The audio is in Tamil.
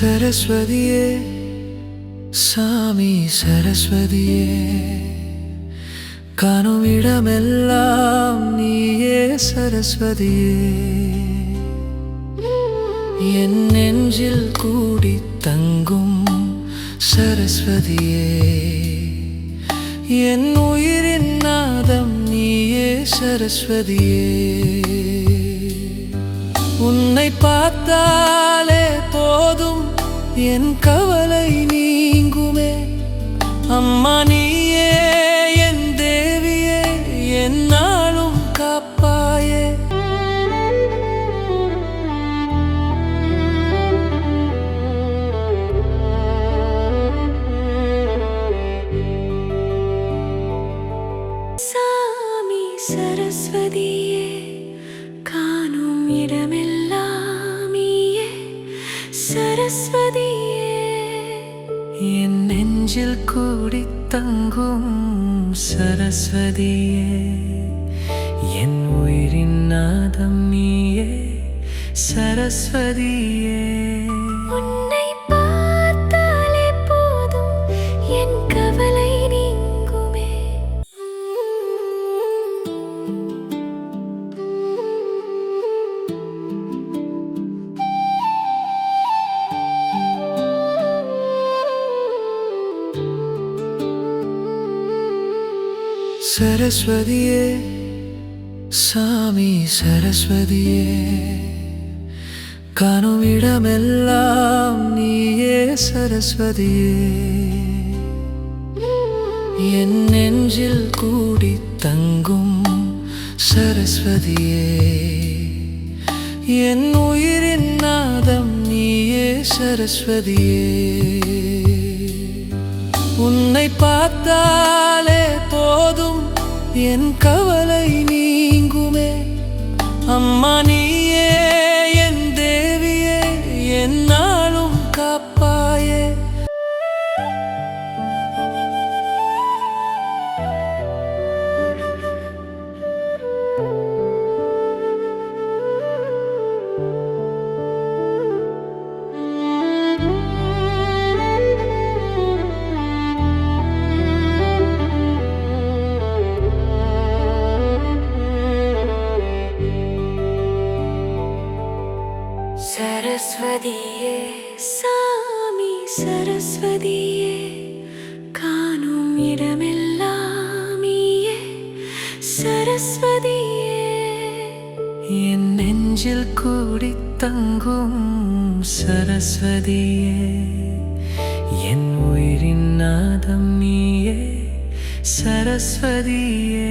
சரஸ்வதியே சாமி சரஸ்வதியே காணும் இடமெல்லாம் நீயே சரஸ்வதியே. என் நெஞ்சில் கூடி தங்கும் சரஸ்வதியே என் உயிரின் நாதம் நீயே சரஸ்வதியே. உன்னை பார்த்தாலே போதும். என் கவலை நீங்குமே. அம்மா நீயே என் தேவியே என் நாளும் காப்பாயே. சாமி சரஸ்வதியே. சரஸ்வதியே என் நெஞ்சில் கூடி தங்கும் சரஸ்வதியே என் உயிரின் நாதம் நீயே சரஸ்வதியே. உன்னை சரஸ்வதியே சாமி சரஸ்வதியே காணும் இடமெல்லாம் நீயே சரஸ்வதியே. என் நெஞ்சில் கூடி தங்கும் சரஸ்வதியே என் உயிரின் நாதம் நீயே சரஸ்வதியே. உன்னை பார்த்தாலே போதும் என் கவலை நீ சரஸ்வதியே சாமி சரஸ்வதியே காணும் இடமெல்லாம் நீயே சரஸ்வதியே. என் நெஞ்சில் கூடி தங்கும் சரஸ்வதியே என் உயிரின் நாதம் நீயே சரஸ்வதியே.